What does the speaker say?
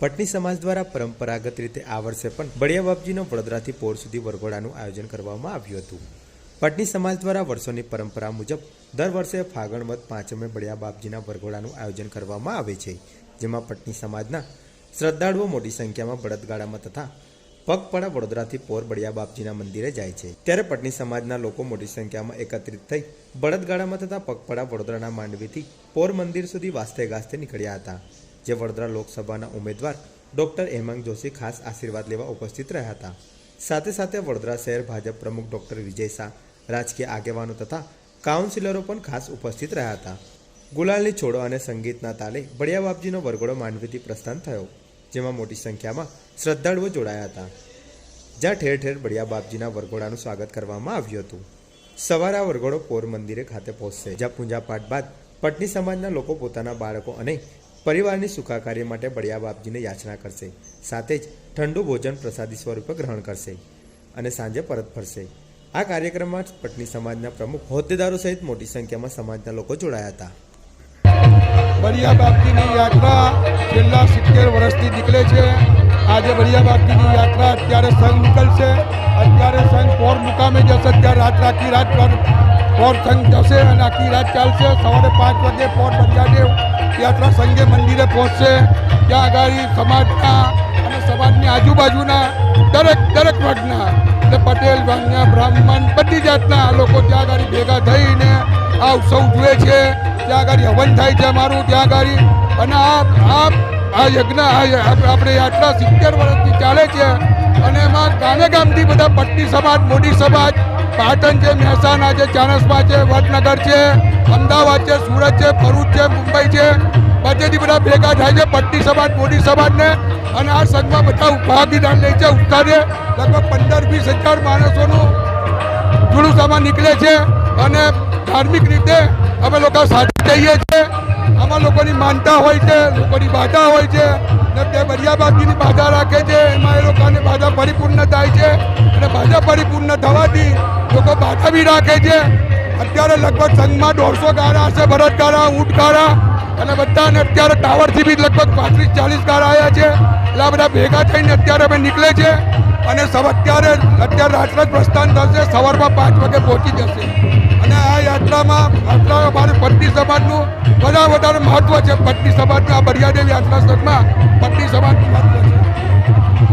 પટની સમાજ દ્વારા પરંપરાગત રીતે આ વર્ષે પણ બળિયા બાપજીનો વડોદરાથી પોર સુધી વરઘોડાનું આયોજન કરવામાં આવ્યું હતું. પટની સમાજ દ્વારા વર્ષોની પરંપરા મુજબ દર વર્ષે ફાગણ વધ પાંચમે બળિયા બાપજીના વરઘોડાનું આયોજન કરવામાં આવે છે, જેમાં પટની સમાજના શ્રદ્ધાળુઓ મોટી સંખ્યામાં બળદગાડામાં તથા પગપાળા વડોદરાથી પોર બળિયા બાપજીના મંદિરે જાય છે. ત્યારે પટની સમાજના લોકો મોટી સંખ્યામાં એકત્રિત થઈ બળદગાડામાં તથા પગપાળા વડોદરાના માંડવીથી પોર મંદિર સુધી વાસ્તે ગાસ્તે નીકળ્યા હતા. જે વડોદરા લોકસભાના ઉમેદવાર ડોક્ટર હેમાંગ જોશી ખાસ આશીર્વાદ લેવા ઉપસ્થિત રહ્યા હતા. સાથે સાથે વડોદરા શહેર ભાજપ પ્રમુખ ડોક્ટર વિજય શાહ, રાજકીય આગેવાનો તથા કાઉન્સિલરો પણ ખાસ ઉપસ્થિત રહ્યા હતા. ગુલાલની છોડો અને સંગીતના તાલે બળિયા બાપજીનો વરઘોડો માંડવીથી પ્રસ્થાન થયો, જેમાં મોટી સંખ્યામાં શ્રદ્ધાળુઓ જોડાયા હતા. જ્યાં ઠેર ઠેર બળિયા બાપજીના વરઘોડાનું સ્વાગત કરવામાં આવ્યું હતું. સવારે આ વરઘોડો પોર મંદિરે ખાતે પહોંચશે, જ્યાં પૂજાપાઠ બાદ પટની સમાજના લોકો પોતાના બાળકો અને પરિવારની સુખાકારી માટે બળિયા બાપજીને યાચના કરશે. સાથે જ ઠંડુ ભોજન પ્રસાદી સ્વરૂપે ગ્રહણ કરશે અને સાંજે પરત ફરશે. આ કાર્યક્રમમાં પટની સમાજના પ્રમુખ હોદ્દેદારો સહિત મોટી સંખ્યામાં સમાજના લોકો જોડાયા હતા. બળિયા બાપજીની યાત્રા છેલ્લા સિત્તેર વર્ષથી નીકળે છે. આજે બળિયા બાપજીની યાત્રા અત્યારે સંઘ નીકળશે. અત્યારે સંઘ પોર મુકામે જશે અત્યારે રાત રાખી રાત પર પોર સંઘ જશે અને આખી રાત ચાલશે. સવારે પાંચ વાગે પોર બળિયાદેવ યાત્રા સંઘે મંદિરે પહોંચશે. ત્યાં આગળ સમાજના અને સમાજની આજુબાજુના દરેક દરેક વર્ગના એટલે પટેલ વાણિયા બ્રાહ્મણ બધી જાતના લોકો ત્યાં આગળ ભેગા થઈને આ ઉત્સવ જુએ છે. ત્યાં આગળ હવન થાય છે અમારું, ત્યાં આગળ અને આ આ યજ્ઞ આપણે યાત્રા સિત્તેર વર્ષથી ચાલે છે. અને એમાં ગામે ગામથી બધા પટ્ટી સમાજ મોડી સમાજ પાટણ છે, મહેસાણા છે, ચાણસમા છે, વડનગર છે, અમદાવાદ છે, સુરત છે, ભરૂચ છે, મુંબઈ છે. બધેથી બધા ભેગા થાય છે, પટ્ટી સમાજ, મોદી સમાજને. અને આ સંઘમાં બધા ભાગીદાર લે છે ઉતારે લગભગ પંદર વીસ હજાર માણસોનું જુલુસામાં નીકળે છે. અને ધાર્મિક રીતે અમે લોકો સાથે જઈએ છીએ આમાં લોકોની માનતા હોય છે, લોકોની બાધા હોય છે. ને તે બરિયા બાપજીની બાધા રાખે છે. એમાં એ લોકોની બાધા પરિપૂર્ણ થાય છે. અને બાધા પરિપૂર્ણ થવાથી લોકો બી રાખે છે. અત્યારે લગભગ સંઘમાં દોઢસો ગાળા હશે, ભરત ગાળા ઊંટ ગાળા અને બધાને અત્યારે ટાવરથી બી લગભગ પાંત્રીસ, ચાલીસ ગાળા આવ્યા છે. એટલે આ બધા ભેગા થઈને અત્યારે અમે નીકળે છે. અને સવ અત્યારે અત્યારે રાત્રે પ્રસ્થાન થશે, સવારમાં પાંચ વાગે પહોંચી જશે. અને આ યાત્રામાં, યાત્રા અમારું સમાજનું બધા વધારે મહત્ત્વ છે. પટ્ટી સમાજનું આ બરિયાદેવી યાત્રા સંઘમાં પટ્ટી સમાજનું મહત્ત્વ છે.